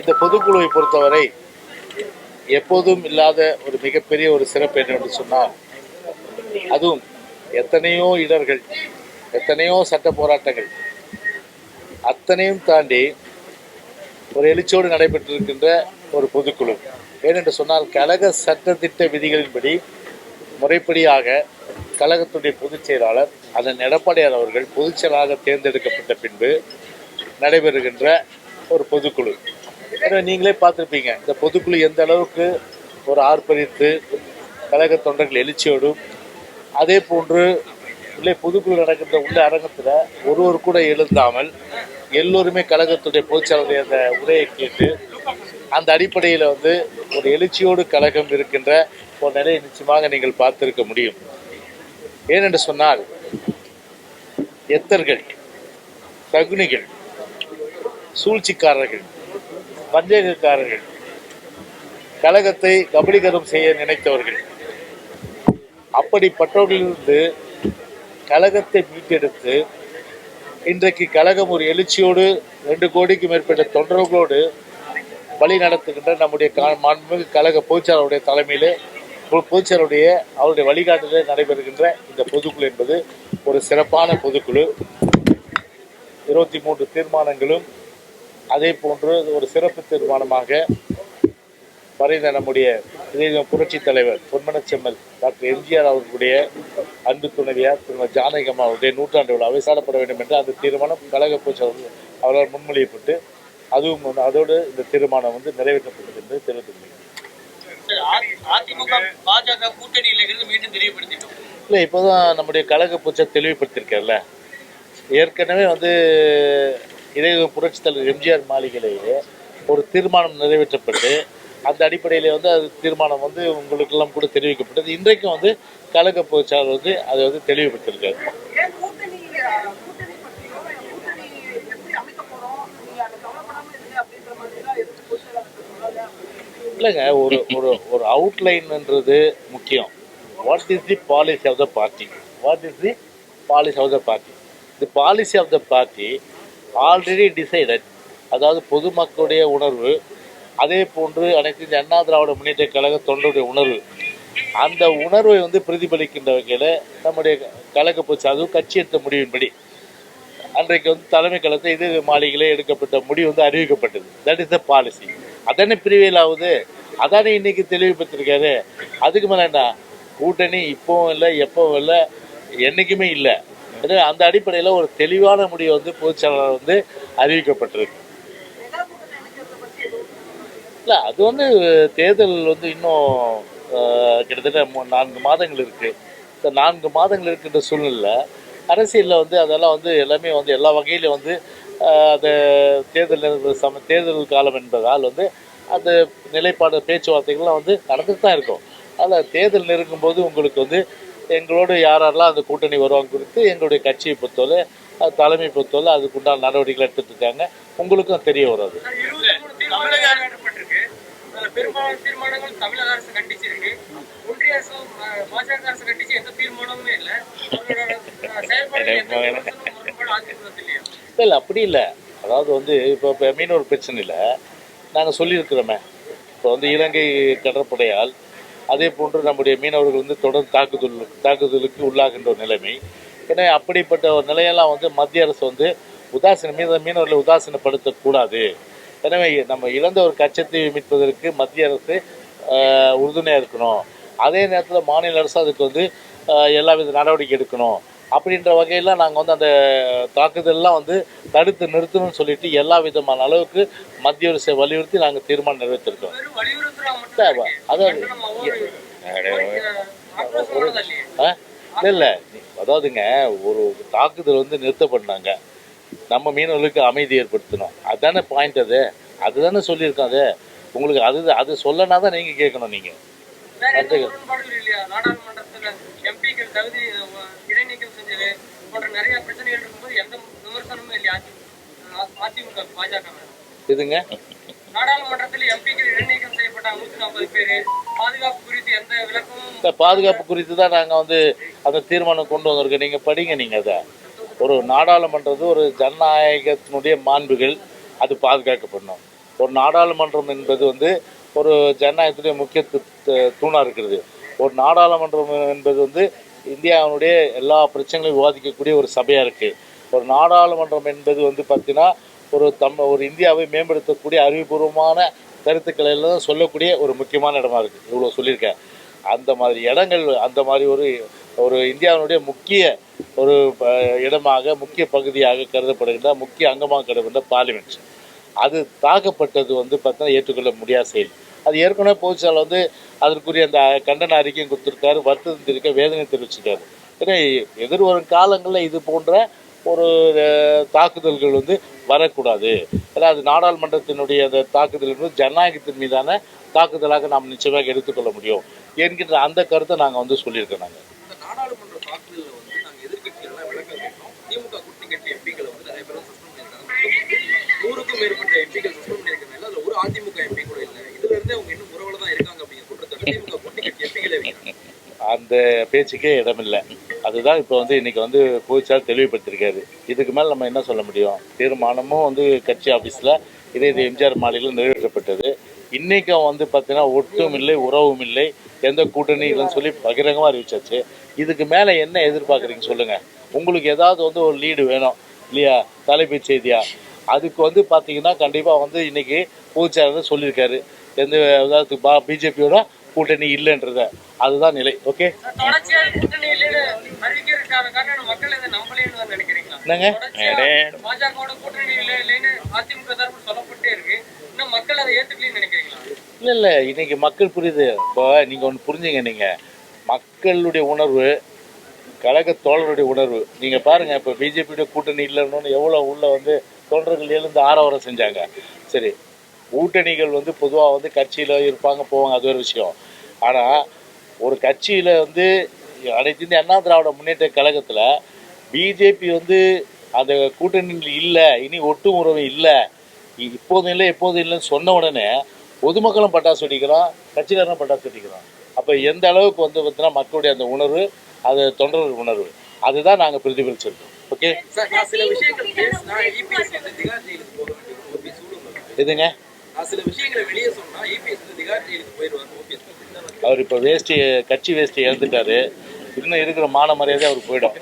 இந்த பொதுக்குழுவை பொறுத்தவரை எப்போதும் இல்லாத ஒரு மிகப்பெரிய ஒரு சிறப்பு என்னவென்று சொன்னால் அதுவும் எத்தனையோ இடர்கள் எத்தனையோ சட்ட போராட்டங்கள் அத்தனையும் தாண்டி ஒரு எழுச்சியோடு நடைபெற்றிருக்கின்ற ஒரு பொதுக்குழு. ஏனென்று சொன்னால் கழக சட்டத்திட்ட விதிகளின்படி முறைப்படியாக கழகத்துடைய பொதுச் செயலாளர் அதன் எடப்பாடியார் அவர்கள் பொதுச் செயலாளராக தேர்ந்தெடுக்கப்பட்ட பின்பு நடைபெறுகின்ற ஒரு பொதுக்குழு. நீங்களே பார்த்துருப்பீங்க. இந்த பொதுக்குழு எந்த அளவுக்கு ஒரு ஆர்ப்பரித்து கழக தொண்டர்கள் எழுச்சியோடும் அதே போன்று உள்ளே பொதுக்குழு நடக்கின்ற உள்ள அரங்கத்தில் ஒருவர் கூட எழுந்தாமல் எல்லோருமே கழகத்துடைய பொதுச்செயலருடைய அந்த உரையை கேட்டு அந்த அடிப்படையில் வந்து ஒரு எழுச்சியோடு கழகம் இருக்கின்ற ஒரு நிலையை நிச்சயமாக நீங்கள் பார்த்திருக்க முடியும். ஏனென்று சொன்னால் எத்தர்கள் சகுனிகள் சூழ்ச்சிக்காரர்கள் வஞ்சகக்காரர்கள் கழகத்தை கபலீகரம் செய்ய நினைத்தவர்கள். அப்படிப்பட்டவர்களிலிருந்து கழகத்தை மீட்டெடுத்து இன்றைக்கு கழகம் ஒரு எழுச்சியோடு ரெண்டு கோடிக்கு மேற்பட்ட தொண்டர்களோடு வழி நடத்துகின்ற நம்முடைய மாண்புமிகு கழக பொதுச்செயலாளருடைய தலைமையிலே பொ- அவருடைய வழிகாட்டிலே நடைபெறுகின்ற இந்த பொதுக்குழு என்பது ஒரு சிறப்பான பொதுக்குழு. இருபத்தி மூன்று தீர்மானங்களும் அதே போன்று ஒரு சிறப்பு தீர்மானமாக மறைந்த நம்முடைய இதய புரட்சி தலைவர் பொன்மனச்செம்மல் டாக்டர் எம்ஜிஆர் அவர்களுடைய அன்பு துணைவியார் திருமதி ஜானகியம் அவருடைய நூற்றாண்டு விழா அவசாரப்பட வேண்டும் என்று அந்த தீர்மானம் கழக பொதுச்செயலாளர் அவரால் முன்மொழியப்பட்டு அதுவும் அதோடு இந்த தீர்மானம் வந்து நிறைவேற்றப்பட்டது என்று தெரியப்படுத்திட்டோம். இல்லை இப்போதான் நம்முடைய கழக பூச்சை தெளிவுபடுத்தியிருக்கார்ல ஏற்கனவே வந்து இதே புரட்சித் தலைவர் எம்ஜிஆர் மாளிகையிலேயே ஒரு தீர்மானம் நிறைவேற்றப்பட்டு அந்த அடிப்படையில் வந்து அது தீர்மானம் வந்து உங்களுக்கெல்லாம் கூட தெரிவிக்கப்பட்டது. இன்றைக்கும் வந்து கழக பொதுச்சாளர் வந்து அதை வந்து தெளிவுபடுத்தியிருக்காரு. இல்லைங்க ஒரு ஒரு ஒரு அவுட்லைன்ன்றது முக்கியம். What is the policy of the party what is the policy of the party the policy of the party already decided அதாவது பொதுமக்களுடைய உணர்வு அதே போன்று அனைத்து அண்ணா திராவிட முன்னேற்ற கழக தொண்டருடைய உணர்வு. அந்த உணர்வை வந்து பிரதிபலிக்கின்ற வகையில் நம்முடைய கழக போச்சு அதுவும் கட்சி எடுத்த முடிவின்படி அன்றைக்கு வந்து தலைமை கழகத்தை இது மாளிகையிலே எடுக்கப்பட்ட முடிவு வந்து அறிவிக்கப்பட்டது. தட் இஸ் த பாலிசி அதானே பிரிவியல் ஆகுது. அதானே இன்னைக்கு தெளிவுபடுத்திருக்காரு. அதுக்கு மேலே என்ன? கூட்டணி இப்போவும் இல்லை எப்பவும் இல்லை என்றைக்குமே இல்லை. எனவே அந்த அடிப்படையில் ஒரு தெளிவான முடிவு வந்து பொதுச் செயலாளர் வந்து அறிவிக்கப்பட்டிருக்கு. இல்லை அது வந்து தேர்தல் வந்து இன்னும் கிட்டத்தட்ட நான்கு மாதங்கள் இருக்குது இந்த நான்கு மாதங்கள் இருக்கின்ற சூழ்நிலை அரசியலில் வந்து அதெல்லாம் வந்து எல்லாமே வந்து எல்லா வகையிலும் வந்து அந்த தேர்தல் சம தேர்தல் காலம் என்பதால் வந்து அந்த நிலைப்பாடு பேச்சுவார்த்தைகள்லாம் வந்து நடந்துட்டு தான் இருக்கும். அதில் தேர்தல் நெருங்கும் போது உங்களுக்கு வந்து எங்களோடு யார் யாரெல்லாம் அந்த கூட்டணி வருவாங்க குறித்து எங்களுடைய கட்சியை பொறுத்தவரை அது தலைமை பொறுத்தவரை அதுக்குண்டான நடவடிக்கைகள் எடுத்துட்டு இருக்காங்க உங்களுக்கும் தெரிய தீர்மானமுமே இல்லை. இல்லை இல்லை அப்படி இல்லை. அதாவது வந்து இப்போ இப்போ மீனவர் பிரச்சனையில் நாங்கள் சொல்லியிருக்கிறோமே. இப்போ வந்து இலங்கை கடற்படையால் அதே போன்று நம்முடைய மீனவர்கள் வந்து தொடர்ந்து தாக்குதல் தாக்குதலுக்கு உள்ளாகின்ற ஒரு நிலைமை. எனவே அப்படிப்பட்ட ஒரு நிலையெல்லாம் வந்து மத்திய அரசு வந்து உதாசீன மீன மீனவர்களை உதாசீனப்படுத்தக்கூடாது. எனவே நம்ம இழந்த ஒரு கச்சத்தை மீட்பதற்கு மத்திய அரசு உறுதுணையாக இருக்கணும். அதே நேரத்தில் மாநில அரசு அதுக்கு வந்து எல்லா வித நடவடிக்கை எடுக்கணும். அப்படின்ற வகையில் நாங்கள் வந்து அந்த தாக்குதல்லாம் வந்து தடுத்து நிறுத்தணும்னு சொல்லிட்டு எல்லா விதமான அளவுக்கு மத்திய அரசை வலியுறுத்தி நாங்கள் தீர்மானம் நிறைவேற்றிருக்கோம். அதாவது இல்லை அதாவதுங்க ஒரு தாக்குதல் வந்து நிறுத்தப்பட்டாங்க நம்ம மீனவர்களுக்கு அமைதி ஏற்படுத்தணும். அதுதானே பாயிண்ட் அது. அதுதானே சொல்லியிருக்கோம் அது. உங்களுக்கு அது அது சொல்லனா தான் நீங்கள் கேட்கணும் நீங்கள் இதுங்க பாதுகாப்பு குறித்து எந்த விளக்கமும் இந்த பாதுகாப்பு குறித்து தான் நாங்கள் வந்து அந்த தீர்மானம் கொண்டு வந்திருக்கோம். நீங்கள் படிங்க நீங்கள் அதை. ஒரு நாடாளுமன்றது ஒரு ஜனநாயகத்தினுடைய மாண்புகள். அது பாதுகாக்கப்படணும். ஒரு நாடாளுமன்றம் என்பது வந்து ஒரு ஜனநாயகத்துடைய முக்கிய து- து- தூணா இருக்கிறது. ஒரு நாடாளுமன்றம் என்பது வந்து இந்தியாவினுடைய எல்லா பிரச்சனைகளையும் விவாதிக்கக்கூடிய ஒரு சபையாக இருக்குது ஒரு நாடாளுமன்றம் என்பது வந்து பார்த்தீங்கன்னா ஒரு தம் ஒரு இந்தியாவை மேம்படுத்தக்கூடிய அறிவுபூர்வமான கருத்துக்களை எல்லாம் சொல்லக்கூடிய ஒரு முக்கியமான இடமா இருக்குது இவ்வளோ சொல்லியிருக்கேன். அந்த மாதிரி இடங்கள் அந்த மாதிரி ஒரு ஒரு இந்தியாவினுடைய முக்கிய ஒரு இடமாக முக்கிய பகுதியாக கருதப்படுகின்ற முக்கிய அங்கமாக கருதுகின்ற பார்லிமெண்ட் அது தாக்கப்பட்டது வந்து பார்த்தீங்கன்னா ஏற்றுக்கொள்ள முடியாத செயல். அது ஏற்கனவே போச்சால் வந்து அதற்குரிய அந்த கண்டன அறிக்கையும் கொடுத்துருக்காரு வருத்தம் தெரிவிக்க வேதனை தெரிவிச்சிருக்காரு. ஏன்னா எதிர்வரும் காலங்களில் இது போன்ற ஒரு தாக்குதல்கள் வந்து வரக்கூடாது. ஏன்னா அது நாடாளுமன்றத்தினுடைய அந்த தாக்குதல் என்பது ஜனநாயகத்தின் மீதான தாக்குதலாக நாம் நிச்சயமாக எடுத்துக்கொள்ள முடியும் என்கின்ற அந்த கருத்தை நாங்கள் வந்து சொல்லியிருக்கோம் நாங்கள் அந்த பேச்சுக்கே இடமில்லை. அதுதான் இப்போ வந்து இன்றைக்கி வந்து பொதுச்சார் தெளிவுபடுத்தியிருக்காரு. இதுக்கு மேலே நம்ம என்ன சொல்ல முடியும்? தீர்மானமும் வந்து கட்சி ஆஃபீஸில் இதே இது எம்ஜிஆர் மாலையில் நிறைவேற்றப்பட்டது. இன்றைக்கும் வந்து பார்த்தீங்கன்னா ஒட்டும் இல்லை உறவும் இல்லை எந்த கூட்டணி இல்லைன்னு சொல்லி பகிரங்கமாக அறிவிச்சாச்சு. இதுக்கு மேலே என்ன எதிர்பார்க்குறீங்க சொல்லுங்கள் உங்களுக்கு ஏதாவது வந்து ஒரு லீடு வேணும் இல்லையா? தலைப்புச் செய்தியா? அதுக்கு வந்து பார்த்தீங்கன்னா கண்டிப்பாக வந்து இன்றைக்கி பொதுச்சாளர் சொல்லியிருக்காரு. எந்த பா பிஜேபியோட கூட்டணி இல்லைன்றத அதுதான் நிலை. ஓகே என்னங்க? இல்லை இல்லை இன்னைக்கு மக்கள் புரியுது. இப்போ நீங்கள் ஒன்று புரிஞ்சுங்க நீங்கள் மக்களுடைய உணர்வு கழக தோழருடைய உணர்வு. நீங்கள் பாருங்கள் இப்போ பிஜேபியோட கூட்டணி இல்லைன்னு எவ்வளோ உள்ள வந்து தொண்டர்கள் எழுந்து ஆரவாரம் செஞ்சாங்க. சரி கூட்டணிகள் வந்து பொதுவாக வந்து கட்சியில் இருப்பாங்க போவாங்க அது ஒரு விஷயம். ஆனால் ஒரு கட்சியில் வந்து அனைத்து இந்திய அண்ணா திராவிட முன்னேற்ற கழகத்தில் பிஜேபி வந்து அந்த கூட்டணியில் இல்லை இனி ஒட்டும் உறவு இல்லை. இப்போதும் இல்லை எப்போதும் இல்லைன்னு சொன்ன உடனே பொதுமக்களும் பட்டாசு வெடிக்கிறான் கட்சிக்காரனும் பட்டாசு வெடிக்கிறான் அப்போ எந்த அளவுக்கு வந்து பார்த்தீங்கன்னா மக்களுடைய அந்த உணர்வு அது தொண்டர்கள் உணர்வு அதுதான் நாங்கள் பிரதிபலிச்சிருக்கோம். ஓகே சூழல் எதுங்க? சில விஷயங்களை வெளியே சொன்னா இபிஎஸ் வந்து திகார் போயிடுவார் ஓபிஎஸ் அவர் இப்போ வேஷ்டி கட்சி வேஷ்டி இழந்துட்டாரு. இன்னும் இருக்கிற மான மரியாதை அவர் போயிடும்.